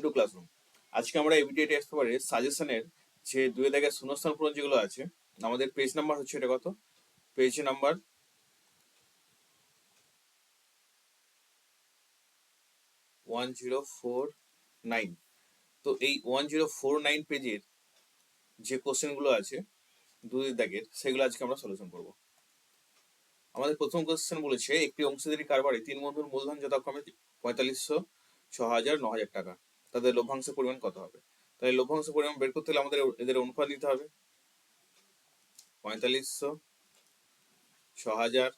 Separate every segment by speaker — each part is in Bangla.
Speaker 1: ওয়েলকাম টু ক্লাসরুম আজকে আমরা টেস্ট পেপারের সাজেশনের যে দুই দাগের শূন্যস্থান পূরণ যেগুলো আছে, আমাদের পেজ নাম্বার হচ্ছে এটা কত? Page number one zero four nine তো এই ওয়ান জিরো ফোর নাইন পেজের যে কোশ্চেনগুলো আছে, দুই দাগের সেগুলো আজকে আমরা সলিউশন করব। আমাদের প্রথম কোশ্চেন বলেছে, একটি অংশীদারি কারবারে তিন বন্ধুর মূলধন যথাক্রমে পঁয়তাল্লিশশো ছ হাজার ন হাজার টাকা। তাদের লভ্যাংশের পরিমাণ কত হবে? তাহলে লভ্যাংশের পরিমাণ বের করতে হলে আমাদের এদের অনুপাত দিতে হবে। পঁয়তাল্লিশশো ছ হাজার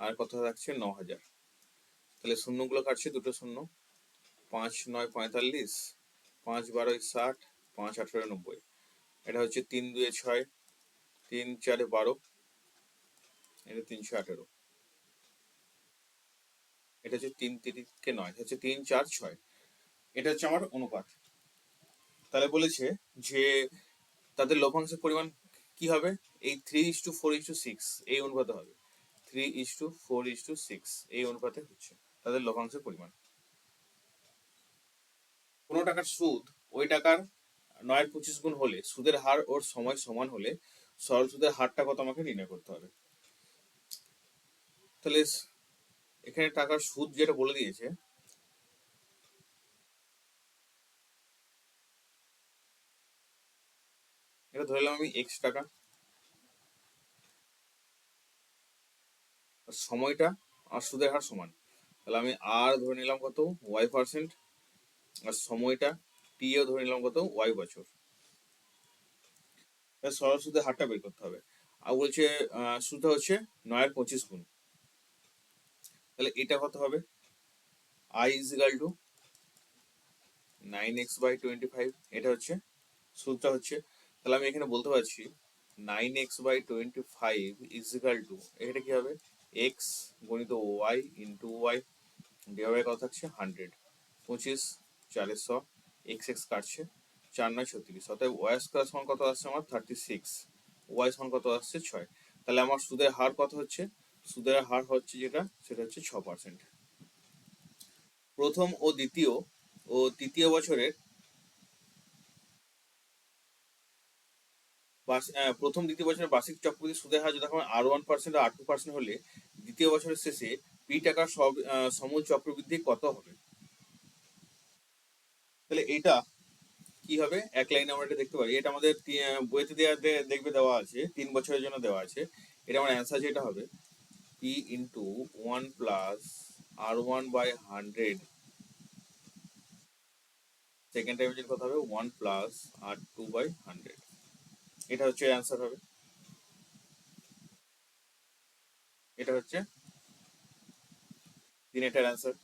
Speaker 1: আর কত থাকছে? ন হাজার তাহলে শূন্যগুলো কাটছে, দুটো শূন্য। পাঁচ নয় পঁয়তাল্লিশ, পাঁচ বারোয় ষাট, পাঁচ আঠারো নব্বই। এটা হচ্ছে তিন দুয়ে ছয়, তিন চারে বারো, এটা তিনশো আঠেরো। এটা হচ্ছে তিন তিরিকে নয় হচ্ছে তিন চার ছয়। এটা হচ্ছে আমার অনুপাত। তাহলে বলেছে যে তাদের লভ্যাংশের পরিমাণ কি হবে? এই three is to four is to six এই অনুপাতে হবে। Three is to four is to six এই অনুপাতে হচ্ছে তাদের লভ্যাংশের পরিমাণ। কোনো টাকার সুদ ওই টাকার নয়ের পঁচিশ গুণ হলে, সুদের হার ওর সময় সমান হলে, সরল সুদের হারটা কত আমাকে নির্ণয় করতে হবে? তাহলে এখানে টাকার সুদ যেটা বলে দিয়েছে এটা ধরলাম আমি এক্স টাকা। সময়টা আর সুদের হার সমান। তাহলে আমি আর ধরে নিলাম কত? ওয়াই পার্সেন্ট আর সময়টা টি ও ধরে নিলাম কত? ওয়াই বছর। সরল সুদের হারটা বের করতে হবে। আর বলছে সুদটা হচ্ছে নয়ের পঁচিশ গুণ। তাহলে এটা কত হবে? I is equal to nine x by twenty five এটা হচ্ছে সূত্রটা হচ্ছে তাহলে আমি এখানে বলতে পারছি nine x by twenty five is equal to এটা কি হবে? এক্স গণিত ওয়াই ইন্টু ওয়াই ডিভাইড কত থাকছে? হান্ড্রেড পঁচিশ চারের এক্স এক্স কাটছে, চার নয়, ছত্রিশ। অতএব ওয়াই স্কোয়ার সমান কত আসছে আমার? থার্টি সিক্স ওয়াই সমান কত আসছে? ছয়। তাহলে আমার সুদের হার কত হচ্ছে? সুদের হার হচ্ছে যেটা? সেটা হচ্ছে ছ পার্সেন্ট প্রথম ও দ্বিতীয় ও তৃতীয় বছরের প্রথম দ্বিতীয় বছরের বার্ষিক চক্রবৃদ্ধি সুদের হার যখন r one percent r two percent হলে দ্বিতীয় বছরের শেষে পি টাকার সব সমূল চক্রবৃদ্ধি কত হবে? তাহলে এটা কি হবে? এক লাইনে আমরা এটা দেখতে পারি। এটা আমাদের বইতে দেওয়া দেখবে দেওয়া আছে, তিন বছরের জন্য দেওয়া আছে। এটা আমার অ্যান্সার যেটা হবে p into one plus r one by hundred second time কথা হবে one plus r two by hundred এটা হচ্ছে অ্যান্সার হবে। এটা হচ্ছে তিন এটার অ্যান্সার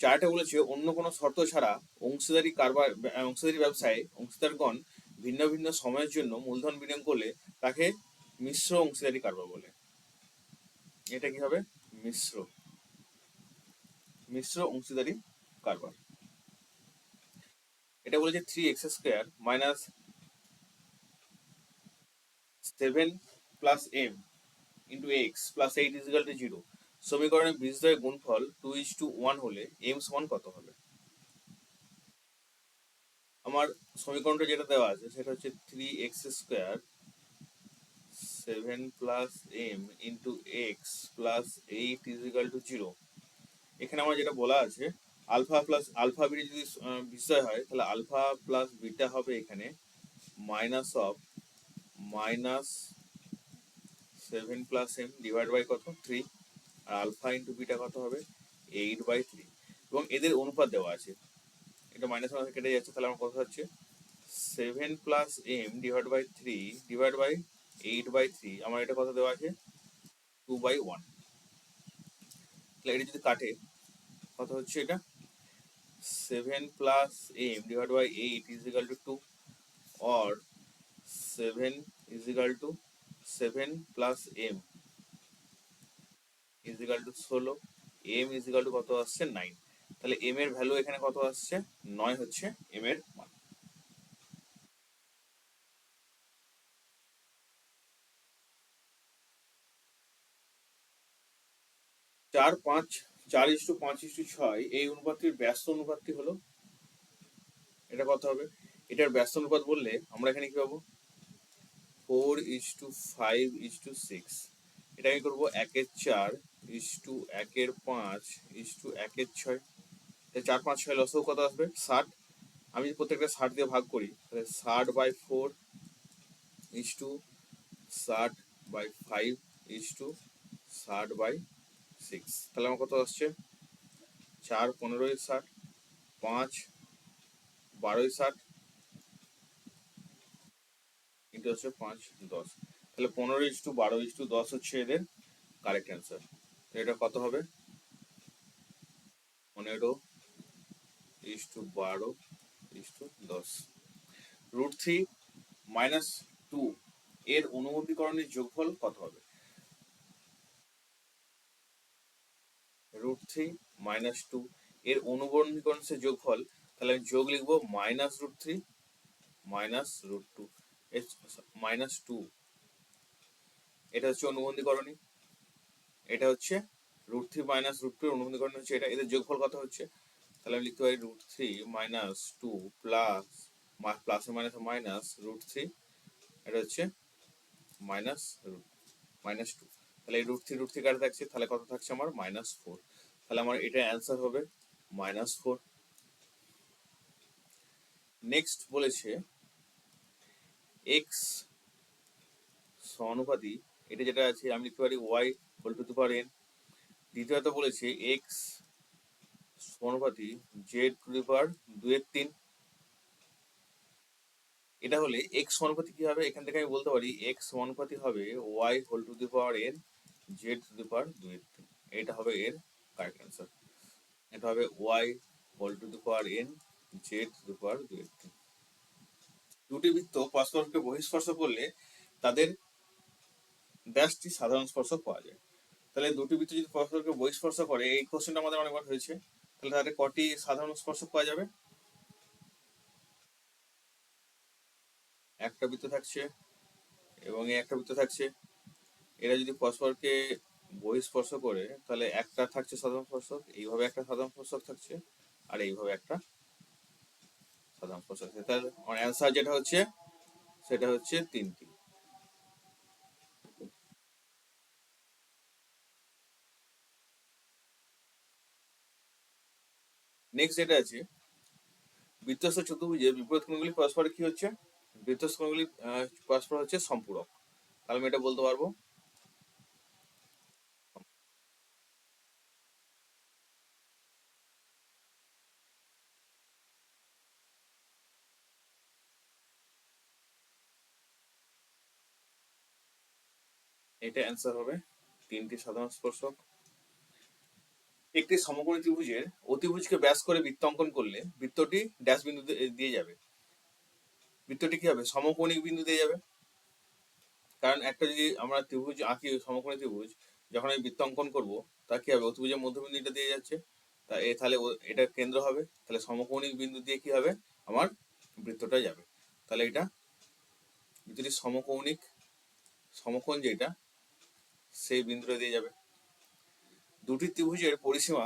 Speaker 1: চারটা বলেছে, অন্য কোনো শর্ত ছাড়া অংশীদারি কারবার, অংশীদারি ব্যবসায় অংশীদারগণ ভিন্ন ভিন্ন সময়ের জন্য মূলধন বিনিয়োগ করলে তাকে মিশ্র অংশীদারি কারবার বলে। এটা কি হবে? মিশ্র। মিশ্র অংশীদারি কারবার। এটা বলেছে three x square minus seven plus m into x plus eight is equal to zero সমীকরণের বীজদ্বয়ের গুণফল টু ইজ টু ওয়ান হলে এম সমান কত হবে? আমার সমীকরণটা যেটা দেওয়া আছে, সেটা হচ্ছে three x square seven plus m into x plus eight is equal to zero এখানে আমার যেটা বলা আছে আলফা প্লাস আলফা বিটা যদি বিষয় হয়, তাহলে আলফা প্লাস বিটা হবে এখানে minus of minus seven plus m divide by কত? থ্রি। আর আলফা ইন্টু বিটা কত হবে? Eight by three. এবং এদের অনুপাত দেওয়া আছে। এটা মাইনাস মাইনাস কেটে যাচ্ছে, তাহলে আমার কত হচ্ছে? Seven plus m divide by three divide by eight by three. আমার এটা কত দেওয়া আছে? Two by one. তাহলে এটা যদি কাটে, কত হচ্ছে এটা? Seven plus m divide by eight is to two. Or seven is equal to seven plus m is equal to ষোলো এম ইজ ইকাল টু কত আসছে নাইন তাহলে এম এর ভ্যালু এখানে কত আসছে? নয় হচ্ছে এম এর মান. চার পাঁচ, চার ইস্টু পাঁচ ইস্টু ছয়, এই অনুপাতটির ব্যস্ত অনুপাতটি হলো, এটা কত হবে? এটার ব্যস্ত অনুপাত বললে আমরা এখানে কি পাবো? Four is to five is to six এটা আমি করব একের চার ইস টু একের পাঁচ ইস টু একের ছয়। চার, পাঁচ, ছয় লসও কত আসবে? ষাট। আমি যদি প্রত্যেকটা ষাট দিয়ে ভাগ করি, তাহলে ষাট বাই ফোর ইস টু ষাট বাই ফাইভ ইস টু ষাট বাই সিক্স তাহলে আমার কত আসছে? চার, পনেরোই ষাট, পাঁচ, বারোই ষাট ইন্টু হচ্ছে পাঁচ দশ। তাহলে পনেরো ইস টু বারো ইস টু দশ হচ্ছে এদের কারেক্ট অ্যান্সার এটা কত হবে? পনেরো ইস টু বারো ইস টু দশ। রুট থ্রি মাইনাস টু, এর অনুবন্ধীকরণের যোগফল কত হবে? রুট থ্রি মাইনাস টু, এর অনুবন্ধীকরণের যোগফল, তাহলে আমি যোগ লিখব minus root three minus root two. Minus two এটা হচ্ছে অনুবন্ধীকরণী এটা হচ্ছে root three minus root two অনুবন্ধীকরণ হচ্ছে এটা। এদের যোগফল কত হচ্ছে? তাহলে আমি লিখতে পারি root three minus two plus plus minus minus root three এটা হচ্ছে মাইনাস রুট মাইনাস টু তাহলে এই রুট থ্রি রুট থ্রি কাটা থাকছে? তাহলে কত থাকছে আমার? মাইনাস ফোর তাহলে আমার এটা অ্যান্সার হবে মাইনাস ফোর নেক্সট বলেছে এক্স সমানুপাতি, এটা যেটা আছে, আমি লিখতে পারি y whole to the power n দ্বিতীয়ত বলেছে এক্স সমানুপাতি জেড টু দি পাওয়ার দুয়ের তিন। এটা হলে এক্স সমানুপাতি কি হবে? এখান থেকে আমি বলতে পারি এক্স সমানুপাতি হবে y whole to the power n z to the power দুয়ের তিন। এটা হবে এর কারেক্ট অ্যান্সার এটা হবে y whole to the power n z to the power দুয়ের তিন। দুটি বৃত্ত পরস্পরকে বহিঃস্পর্শ করলে তাদের ব্যাসটি সাধারণ স্পর্শক পাওয়া যায়। তাহলে দুটি বৃত্ত যদি পরস্পরকে বহিঃস্পর্শ করে, এই কোশ্চেনটা আমাদের অনেকবার হয়েছে। তাহলে তাদের কটি সাধারণ স্পর্শক পাওয়া যাবে? একটা বৃত্ত থাকছে এবং এই একটা বৃত্ত থাকছে। এরা যদি পরস্পরকে বহিঃস্পর্শ করে, তাহলে একটা থাকছে সাধারণ স্পর্শক, এইভাবে একটা সাধারণ স্পর্শক থাকছে, আর এইভাবে একটা সাধারণ স্পর্শক তার অ্যান্সার যেটা হচ্ছে, সেটা হচ্ছে তিনটি। নেক্সট যেটা আছে বৃত্তস্থ চতুর্ভুজের বিপরীত কোণগুলি পরস্পর কি হচ্ছে? বৃত্তস্থ কোণগুলি পরস্পর হচ্ছে সম্পূরক। তাহলে আমি এটা বলতে পারব। এটা অ্যান্সার হবে। তিনটি সাধারণ স্পর্শক। একটি সমকোণী ত্রিভুজের অতিভুজকে ব্যাস করে বৃত্ত অঙ্কন করলে বৃত্তটি ড্যাশ বিন্দু দিয়ে যাবে। বৃত্তটি কি হবে? সমকোণিক বিন্দু দিয়ে যাবে। কারণ একটা যদি আমরা ত্রিভুজ আঁকি সমকোণী ত্রিভুজ, যখন আমি বৃত্ত অঙ্কন করব, তা কি হবে? অতিভুজের মধ্যবিন্দু এটা দিয়ে যাচ্ছে। তা এ, তাহলে এটা কেন্দ্র হবে। তাহলে সমকোণিক বিন্দু দিয়ে কি হবে? আমার বৃত্তটা যাবে। তাহলে এটা বৃত্তটি সমকৌণিক, সমকোণ যেটা সেই বিন্দুটা দিয়ে যাবে। দুটি ত্রিভুজের পরিসীমা,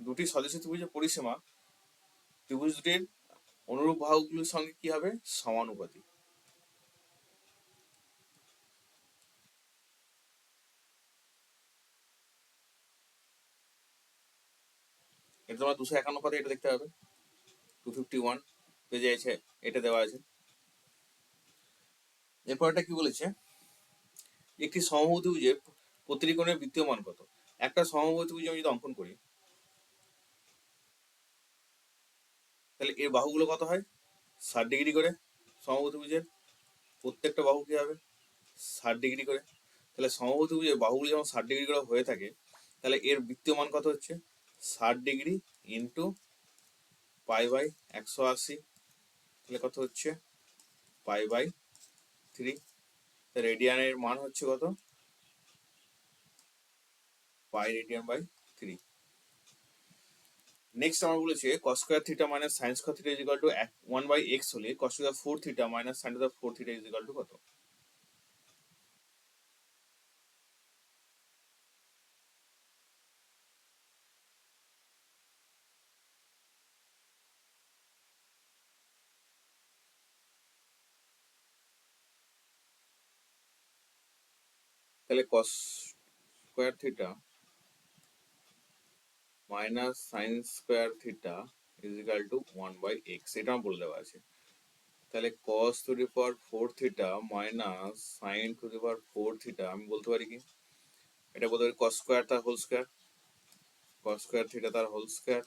Speaker 1: দুটি সদস্য ত্রিভুজের পরিসীমা, ত্রিভুজ দুটির অনুরূপ বাহুগুলোর সঙ্গে কি হবে? সমানুপাতিক। এটা তোমার দুশো একান্ন পদে এটা দেখতে হবে টু ফিফটি ওয়ান পেজে আছে এটা দেওয়া আছে। এরপর এটা কি বলেছে? একটি সমভুজের প্রতিটি কোণের বৃত্তীয় মান কত? একটা সমভুজ আমি যদি অঙ্কন করি, তাহলে এর বাহুগুলো কত হয়? ষাট ডিগ্রি করে সমভুজের প্রত্যেকটা বাহু কি হবে? ষাট ডিগ্রি করে। তাহলে সমভুজের বাহুগুলো যখন ষাট ডিগ্রি করে হয়ে থাকে, তাহলে এর বৃত্তীয় মান কত হচ্ছে? ষাট ডিগ্রি ইন্টু পাই বাই একশো আশি। তাহলে কত হচ্ছে? Pi by three. রেডিয়ানের মান হচ্ছে কত? Pi radian by three next আমার বলেছে cos square theta minus sines square theta is equal to one by x হলে cos to the four theta minus sine to the four theta is equal to কত? তাহলে cos square theta minus sine square theta is equal to one by x এটা আমার বলে দেওয়া আছে। তাহলে cos to the power four theta minus sine to the power four theta আমি বলতে পারি কি? এটা বলতে পারি কস স্কোয়ার তার whole square cos square theta তার whole square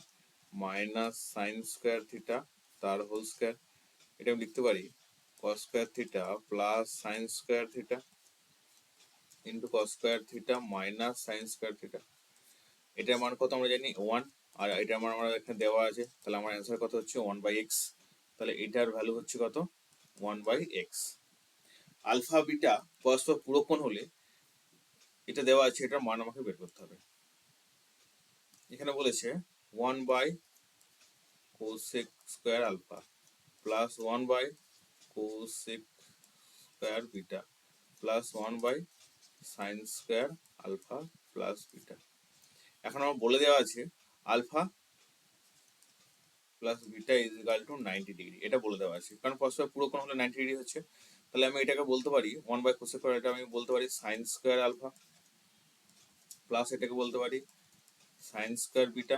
Speaker 1: minus sine square theta তার হোল স্কোয়ার এটা আমি লিখতে পারি cos square theta plus sine square theta into cos square theta minus sine square theta এটার মান কত আমরা জানি? ওয়ান আর এটার মান আমার এখানে দেওয়া আছে। তাহলে আমার অ্যান্সার কত হচ্ছে? ওয়ান বাই এক্স তাহলে এটার ভ্যালু হচ্ছে কত? One by x alpha beta পরস্পর পুরোক্ষণ হলে এটা দেওয়া আছে, এটার মান আমাকে বের করতে হবে। এখানে বলেছে one by cosec square alpha plus one by cosec square beta plus one by sine square alpha plus beta এখন আমার বলে দেওয়া আছে, alpha plus beta is equal to ninety degree এটা বলে দেওয়া আছে। কারণ পরস্পর পুরো কোণ হলে নাইনটি ডিগ্রি হচ্ছে, তাহলে আমি এটাকে বলতে পারি ওয়ান বাই কোসেক এটা আমি বলতে পারি সাইন স্কোয়ার আলফা প্লাস এটাকে বলতে পারি সাইন স্কোয়ার বিটা।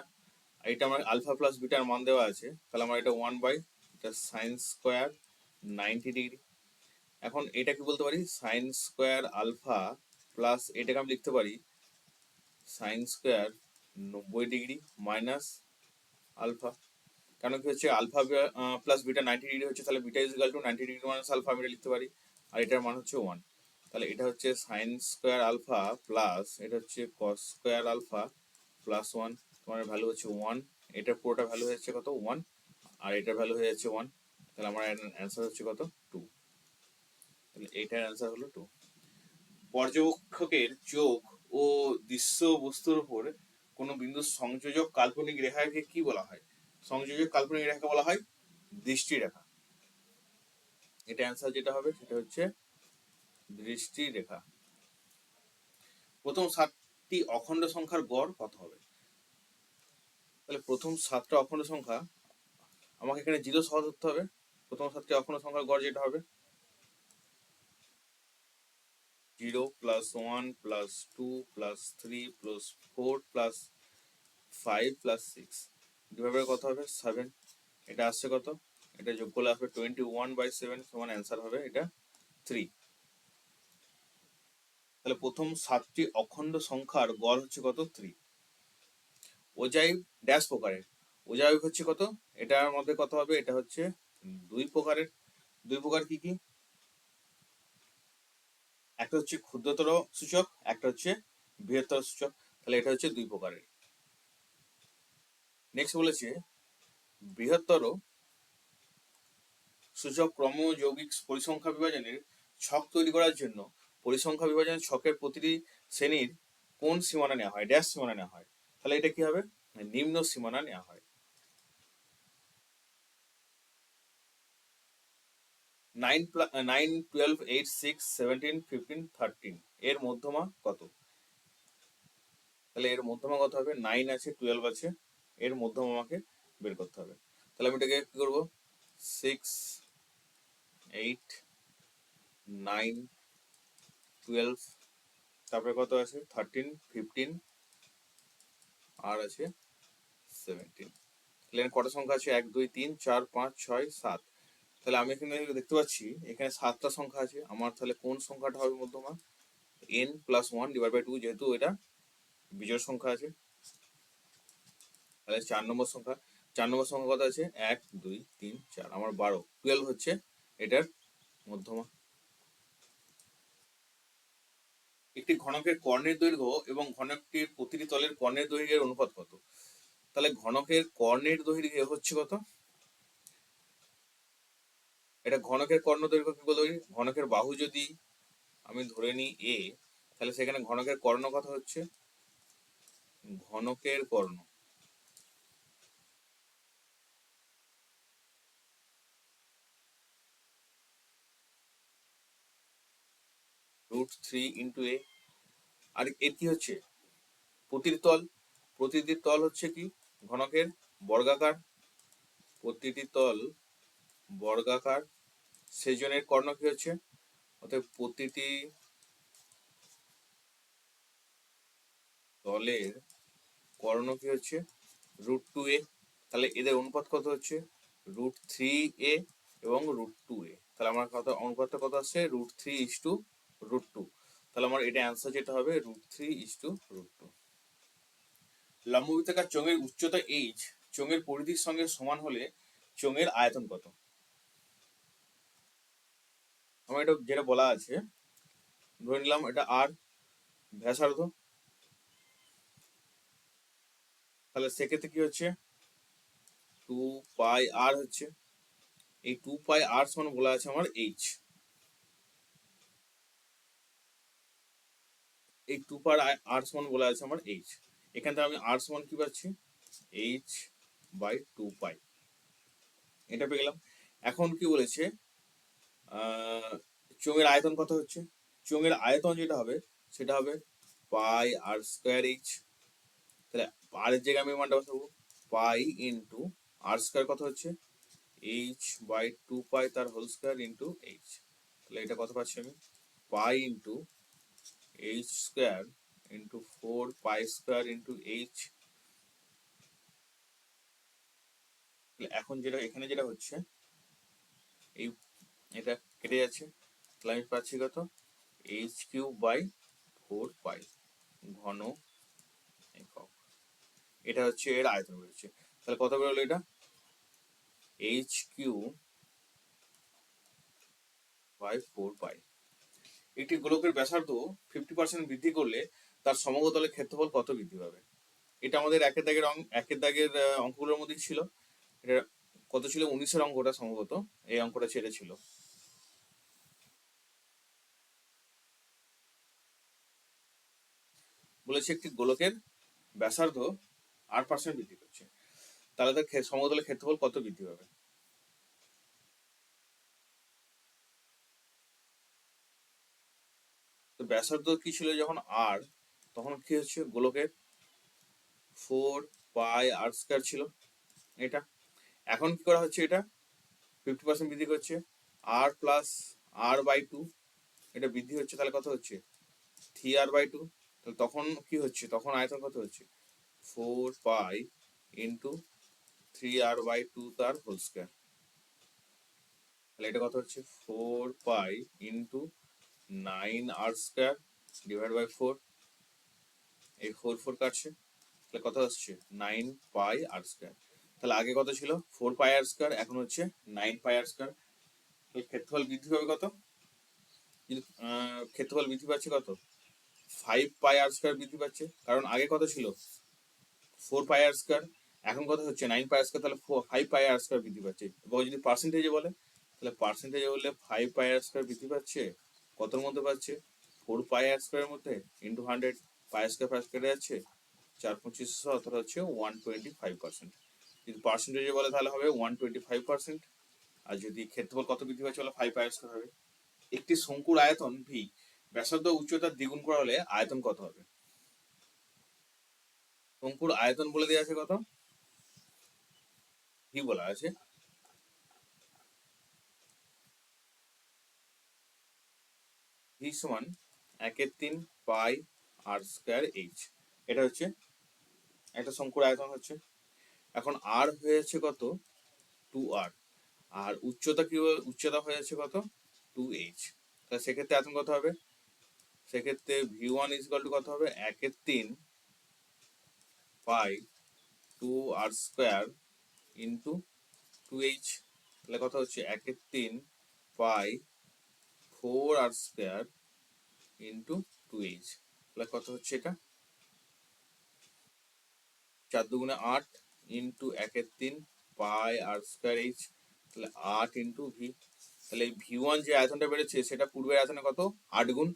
Speaker 1: এটা আমার আলফা প্লাস বিটার মান দেওয়া আছে, তাহলে আমার এটা ওয়ান বাই এটা সাইন স্কোয়ার নাইনটি ডিগ্রি এখন এটা কি বলতে পারি? সাইন স্কোয়ার আলফা প্লাস এটাকে আমি লিখতে পারি সাইন স্কোয়ার নব্বই ডিগ্রি মাইনাস আলফা কারণ কি হচ্ছে alpha plus beta ninety degree হচ্ছে, তাহলে beta is equal to ninety degree minus alpha আমি এটা লিখতে পারি, আর এটার মান হচ্ছে ওয়ান তাহলে এটা হচ্ছে সাইন স্কোয়ার আলফা প্লাস এটা হচ্ছে cos square alpha plus one তোমার ভ্যালু হচ্ছে ওয়ান এটার পুরোটা ভ্যালু হচ্ছে কত? ওয়ান আর এটার ভ্যালু হয়ে যাচ্ছে ওয়ান তাহলে আমার অ্যান্সার হচ্ছে কত? টু তাহলে এইটার অ্যান্সার হলো টু পর্যবেক্ষকের চোখ ও দৃশ্য বস্তুর উপর কোনো বিন্দু সংযোজক কাল্পনিক রেখাকে কি বলা হয়? সংযোজক কাল্পনিক রেখাকে বলা হয় দৃষ্টি রেখা। এটা অ্যান্সার যেটা হবে সেটা হচ্ছে দৃষ্টি রেখা। প্রথম সাতটি অখণ্ড সংখ্যার গড় কত হবে? তাহলে প্রথম সাতটা অখণ্ড সংখ্যা আমাকে এখানে জিরো সহ ধরতে হবে। প্রথম সাতটি অখণ্ড সংখ্যার গড় যেটা হবে zero plus one plus two plus three plus four plus five plus six ডিভাইডের কত হবে? সেভেন এটা আসছে কত? এটা যোগ করলে আসবে টোয়েন্টি ওয়ান বাই সেভেন সমান অ্যান্সার হবে এটা থ্রি তাহলে প্রথম সাতটি অখণ্ড সংখ্যার গড় হচ্ছে কত? থ্রি ওজাই ড্যাশ প্রকারের। ওজাই হচ্ছে কত? এটার মধ্যে কত হবে? এটা হচ্ছে দুই প্রকারের। দুই প্রকার কি কি? একটা হচ্ছে ক্ষুদ্রতর সূচক, একটা হচ্ছে বৃহত্তর সূচক। তাহলে এটা হচ্ছে দুই প্রকারের। নেক্সট বলেছে, বৃহত্তর সূচক ক্রমযৌগিক পরিসংখ্যা বিভাজনের ছক তৈরি করার জন্য পরিসংখ্যা বিভাজনের ছকের প্রতিটি শ্রেণির কোন সীমানা নেওয়া হয়? ড্যাশ সীমানা নেওয়া হয়। তাহলে এটা কি হবে? নিম্ন সীমানা নেওয়া হয়। Nine nine twelve eight six seventeen fifteen thirteen এর মধ্যমা কত? তাহলে এর মধ্যমা কত হবে? নাইন আছে টুয়েলভ আছে। এর মধ্যমা আমাকে বের করতে হবে। তাহলে আমি এটাকে কি করব? সিক্স এইট নাইন টুয়েলভ তারপরে কত আছে? থার্টিন ফিফটিন আর আছে সেভেন্টিন তাহলে কটা সংখ্যা আছে? এক, দুই, তিন, চার, পাঁচ, ছয়, সাত। তাহলে আমি এখানে দেখতে পাচ্ছি, এখানে সাতটা সংখ্যা আছে, আমার তাহলে কোন সংখ্যাটা হবে মধ্যমা? N plus one divide by two যেহেতু এটা বিজয় সংখ্যা আছে। তাহলে চার নম্বর সংখ্যা, চার নম্বর সংখ্যা কত আছে? এক, দুই, তিন, চার, আমার বারো। টুয়েলভ হচ্ছে এটার মধ্যমা। একটি ঘনকের কর্ণের দৈর্ঘ্য এবং ঘনকটির প্রতিটি তলের কর্ণের দৈর্ঘ্যের অনুপাত কত? তাহলে ঘনকের কর্ণের দৈর্ঘ্য হচ্ছে কত? এটা ঘনকের কর্ণ দৈর্ঘ্য কি বলতে পারি ঘনকের বাহু যদি আমি ধরে নিই এ তাহলে সেখানে ঘনকের কর্ণ কথা হচ্ছে? ঘনকের কর্ণ। রুট থ্রি ইন্টু এ আর এর কি হচ্ছে? প্রতিটি তল। প্রতিটি তল হচ্ছে কি? ঘনকের বর্গাকার। প্রতিটি তল বর্গাকার। সেজনের কর্ণ কি হচ্ছে? অর্থাৎ প্রতিটি দলের কর্ণ কি হচ্ছে? Root two a. তাহলে এদের অনুপাত কত হচ্ছে? রুট থ্রি এ এবং রুট টু এ। তাহলে আমার কত অনুপাতটা কত আসছে? Root three is two root two. তাহলে আমার এটা অ্যান্সার যেটা হবে, root three is two root two. লম্ববৃত্তাকার চোঙের উচ্চতা এইচ চোঙের পরিধির সঙ্গে সমান হলে চোঙের আয়তন কত? আমার এটা যেটা বলা আছে, ধরে নিলাম এটা আর ব্যাসার্ধ। তাহলে সেক্ষেত্রে কি হচ্ছে? টু পাই আর হচ্ছে। এই টু পাই আর সমান বলা আছে আমার এইচ এই টু পার আর সমান বলা আছে আমার এইচ এখান থেকে আমি আর সমান কি পাচ্ছি? এইচ বাই টু পাই এটা পেয়ে গেলাম। এখন কি বলেছে? চোঙের আয়তন কত হচ্ছে? চোঙের আয়তন যেটা হবে, সেটা হবে পাই আর স্কোয়ার এইচ তাহলে আর এর জায়গায় আমি মানটা বসাবো। পাই ইন্টু আর স্কোয়ার কত হচ্ছে? এইচ বাই টু পাই তার হোল স্কোয়ার ইন্টু এইচ তাহলে এটা কত পাচ্ছি আমি? Pi into h square into four pi square into h এখন যেটা, এখানে যেটা হচ্ছে, এই এটা কেটে যাচ্ছে। তাহলে আমি পাচ্ছি কত? H cube by four pi ঘন একক। এটা হচ্ছে এর আয়তন বেরোচ্ছে তাহলে কত বেরোলো এটা? H cube by four pi একটি গোলকের ব্যাসার্ধ ফিফটি পার্সেন্ট বৃদ্ধি করলে তার সমগতলের ক্ষেত্রফল কত বৃদ্ধি পাবে? এটা আমাদের একের দাগের একের দাগের অঙ্কগুলোর মধ্যেই ছিল। এটা কত ছিল? উনিশের অঙ্কটা সম্ভবত এই অঙ্কটা ছেড়ে ছিল। বলেছে একটি গোলকের ব্যাসার্ধ আট পার্সেন্ট বৃদ্ধি করছে। তাহলে তার সমতলের ক্ষেত্রফল কত বৃদ্ধি পাবে? তো ব্যাসার্ধ কি ছিল যখন আর তখন কি হচ্ছে? গোলকের ফোর পাই আর স্কোয়ার ছিল এটা। এখন কি করা হচ্ছে এটা? ফিফটি পার্সেন্ট বৃদ্ধি করছে। R plus r by two এটা বৃদ্ধি হচ্ছে তাহলে কত হচ্ছে? থ্রি আর বাই টু তাহলে তখন কি হচ্ছে? তখন আয়তন কত হচ্ছে? Four pi into three r by two তার হোল স্কোয়ার তাহলে এটা কত হচ্ছে? Four pi into nine r square divide by four এই ফোর ফোর কাটছে। তাহলে কত আসছে? নাইন পাই আর স্কোয়ার তাহলে আগে কত ছিল? ফোর পাই আর স্কোয়ার এখন হচ্ছে নাইন পাই আর স্কোয়ার তাহলে ক্ষেত্রফল বৃদ্ধি পাবে কত? কিন্তু ক্ষেত্রফল বৃদ্ধি পাচ্ছে কত? ফাইভ পাই আর স্কোয়ার বৃদ্ধি পাচ্ছে। কারণ আগে কত ছিল? ফোর পাই আর স্কোয়ার এখন কত হচ্ছে? নাইন পাই আর স্কোয়ার তাহলে ফাইভ পাই আর স্কোয়ার বৃদ্ধি পাচ্ছে। এবং যদি পার্সেন্টেজে বলে, তাহলে পার্সেন্টেজে বললে ফাইভ পাই আর স্কোয়ার বৃদ্ধি পাচ্ছে? কতর মধ্যে পাচ্ছে? ফোর পাই আর স্কোয়ারের মধ্যে into hundred pi square pi কেটে যাচ্ছে? চার পঁচিশশো অর্থাৎ হচ্ছে ওয়ান টোয়েন্টি ফাইভ পার্সেন্ট যদি পার্সেন্টেজে বলে, তাহলে হবে ওয়ান টোয়েন্টি ফাইভ পার্সেন্ট আর যদি ক্ষেত্রফল কত বৃদ্ধি পাচ্ছে বলে ফাইভ পাই স্কোয়ার হবে। একটি শঙ্কুর আয়তন ভি ব্যাসার্ধ উচ্চতা দ্বিগুণ করা হলে আয়তন কত হবে? শঙ্কুর আয়তন বলে দেওয়া আছে কত? কি বলা আছে? ভি সমান একের তিন পাই আর স্কোয়ার এইচ এটা হচ্ছে একটা শঙ্কুর আয়তন হচ্ছে। এখন আর হয়েছে কত? টু আর আর উচ্চতা কি হয়ে- উচ্চতা হয়েছে কত? টু এইচ তাহলে সেক্ষেত্রে আয়তন কত হবে? সেক্ষেত্রে ভি ওয়ান ইজকাল টু কত হবে? একের তিন pi two r square into two h তাহলে কত হচ্ছে? একের তিন pi four r square into two h তাহলে কত হচ্ছে এটা? চার দুগুণে আট ইন্টু একের তিন পাই আর স্কোয়ার এইচ তাহলে আট ইন্টু ভি তাহলে ভি ওয়ান যে আয়তনটা বেড়েছে, সেটা পূর্বের আয়তনে কত? আট গুণ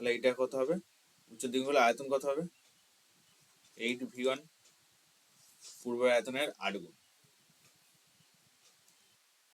Speaker 1: তাহলে এটা কত হবে? উচ্চ দিক হলে আয়তন কত হবে? এইট ভি ওয়ান পূর্বের আয়তনের আট গুণ।